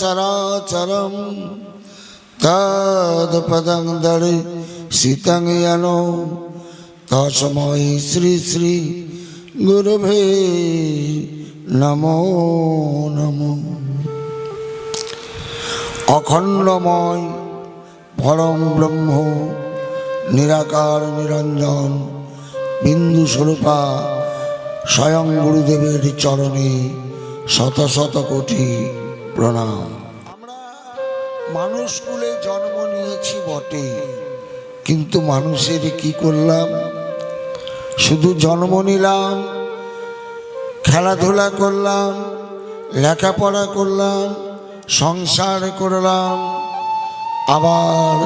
চরাচরম তদপদং দড়ি শীতং যনো তসময় শ্রী শ্রী গুরুভে নমো নমো। অখণ্ডময় পরম ব্রহ্ম, নিরাকার নিরঞ্জন বিন্দু স্বরূপা স্বয়ং গুরুদেবের চরণে শত শত কোটি প্রণাম। আমরা মানুষ কুলে জন্ম নিয়েছি বটে। কিন্তু মানুষের কি করলাম? শুধু জন্ম নিলাম খেলাধুলা করলাম লেখাপড়া করলাম সংসার করলাম আবার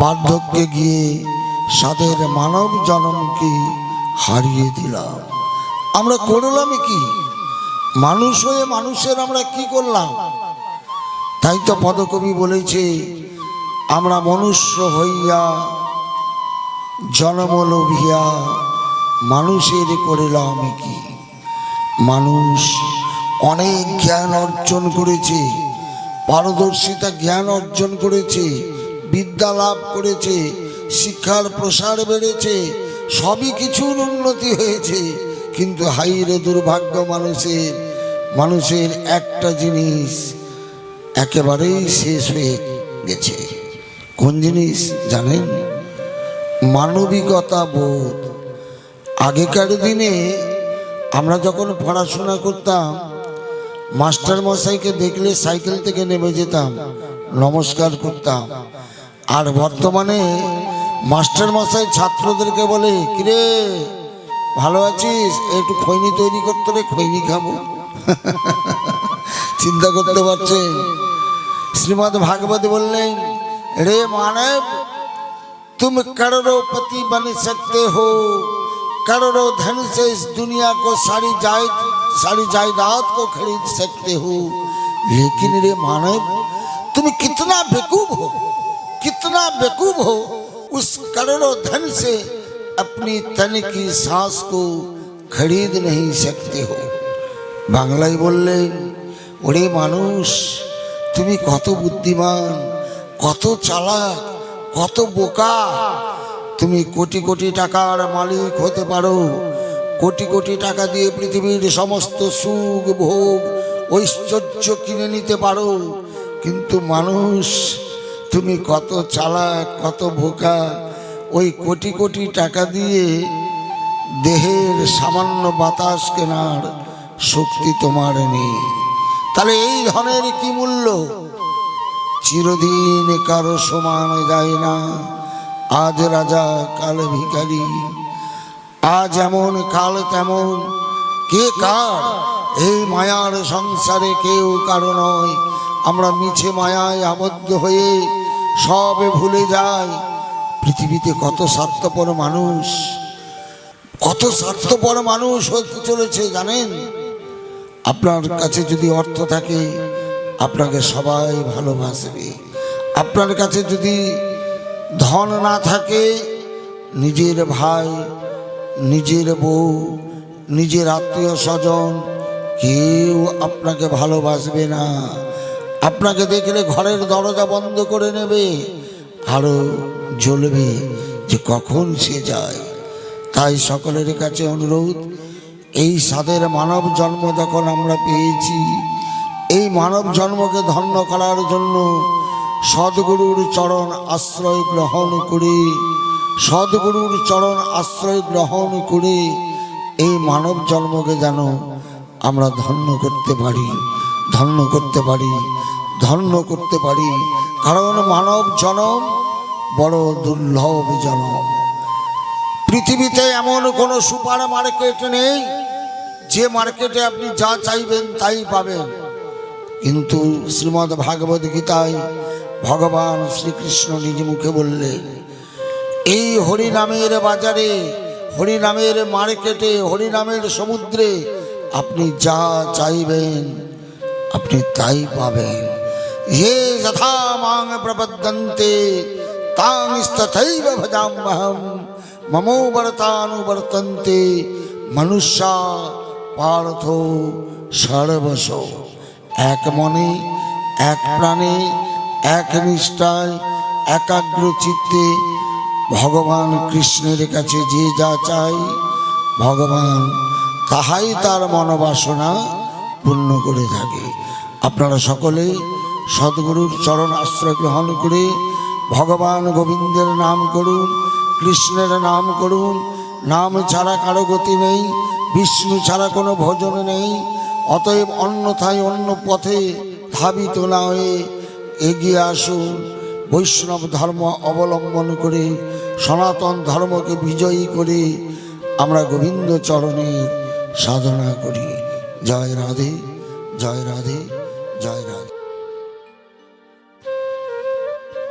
বার্ধক্যে গিয়ে সাদের মানব জন্মকে হারিয়ে দিলাম। আমরা করলাম কি? মানুষ হয়ে মানুষের আমরা কি করলাম? তাই তো পদকবি বলেছে, আমরা মনুষ্য হইয়া জন্ম লোভিয়া মানুষের করিলাম কি? মানুষ অনেক জ্ঞান অর্জন করেছে, পারদর্শিতা জ্ঞান অর্জন করেছে, বিদ্যা লাভ করেছে, শিক্ষার প্রসার বেড়েছে, সবই কিছুর উন্নতি হয়েছে, কিন্তু হাইরে দুর্ভাগ্য মানুষের মানুষের একটা জিনিস একেবারেই শেষ হয়ে গেছে। কোন জিনিস জানেন? মানবিকতা বোধ। আগেকার দিনে আমরা যখন পড়াশোনা করতাম মাস্টার মশাইকে দেখলে সাইকেল থেকে নেমে যেতাম, নমস্কার করতাম। আর বর্তমানে মাস্টার মশাই ছাত্রদেরকে বলে, কিরে, ভালো আছিস? একটু খৈনি তৈরি করতে রে খৈনি খাব। চিন্তা করতে পারছেন শ্রীমদ ভাগবত বললেন রে মানব तुम करोड़पति बन सकते हो करोड़ों धन से इस दुनिया को सारी जायद सारी जायदाद को खरीद सकते हो लेकिन रे मानव तुम कितना बेकूफ हो कितना बेकूफ हो उस करोड़ों धन से अपनी तन की सांस को खरीद नहीं सकते हो বাংলায় বললেন ওরে মানুষ, তুমি কত বুদ্ধিমান, কত চালাক, কত বোকা। তুমি কোটি কোটি টাকার মালিক হতে পারো। কোটি কোটি টাকা দিয়ে পৃথিবীর সমস্ত সুখ, ভোগ, ঐশ্বর্য কিনে নিতে পারো। কিন্তু মানুষ, তুমি কত চালাক, কত বোকা। ওই কোটি কোটি টাকা দিয়ে দেহের সামান্য বাতাস কেনার শক্তি তোমার নেই। তাহলে এই ধনের কি মূল্য? চিরদিন কারও সমান যায় না। আজ রাজা, কাল ভিখারি। আজ এমন কাল তেমন। কে কার? এই মায়ার সংসারে কেউ কারও নয়। আমরা মিছে মায়ায় আবদ্ধ হয়ে সব ভুলে যাই। পৃথিবীতে কত স্বার্থপর মানুষ, কত স্বার্থপর মানুষ হতে চলেছে জানেন? আপনার কাছে যদি অর্থ থাকে, আপনাকে সবাই ভালোবাসবে। আপনার কাছে যদি ধন না থাকে, নিজের ভাই, নিজের বউ, নিজের আত্মীয় স্বজন কেউ আপনাকে ভালোবাসবে না। আপনাকে দেখলে ঘরের দরজা বন্ধ করে নেবে আরও জ্বলবে যে কখন সে যায়। তাই সকলের কাছে অনুরোধ এই সাদের মানব জন্ম যখন আমরা পেয়েছি, এই মানব জন্মকে ধন্য করার জন্য সদ্গুরুর চরণ আশ্রয় গ্রহণ করে, সদ্গুরুর চরণ আশ্রয় গ্রহণ করে এই মানব জন্মকে যেন আমরা ধন্য করতে পারি, ধন্য করতে পারি, ধন্য করতে পারি। কারণ মানব জনম বড় দুর্লভ জনম। পৃথিবীতে এমন কোনো সুপার মার্কেট নেই যে মার্কেটে আপনি যা চাইবেন তাই পাবেন। কিন্তু শ্রীমদ্ ভাগবত গীতায় ভগবান শ্রীকৃষ্ণ নিজ মুখে বললেন, এই হরিনামের বাজারে, হরিনামের মার্কেটে, হরিনামের সমুদ্রে আপনি যা চাইবেন, আপনি তাই পাবেন। হে যথা মাং প্রপদ্যন্তে তাং তথৈব ভজাম্যহম মমোবর্তানুবর্তন্তে মনুষ্যা পার্থ সর্বস এক মনে, এক প্রাণে, এক নিষ্ঠায়, একাগ্র চিত্তে ভগবান কৃষ্ণের কাছে যে যা চাই, ভগবান তাহাই তার মনোবাসনা পূর্ণ করে থাকে। আপনারা সকলে সদ্গুরুর চরণ আশ্রয় গ্রহণ করে ভগবান গোবিন্দের নাম করুন, কৃষ্ণের নাম করুন, নাম ছাড়া কারও গতি নেই। বিষ্ণু ছাড়া কোনো ভোজন নেই। অতএব অন্যথায় অন্য পথে ধাবিত না হয়ে এগিয়ে আসুন। বৈষ্ণব ধর্ম অবলম্বন করে, সনাতন ধর্মকে বিজয়ী করে আমরা গোবিন্দ চরণের সাধনা করি। জয় রাধে জয় রাধে জয় রাধে।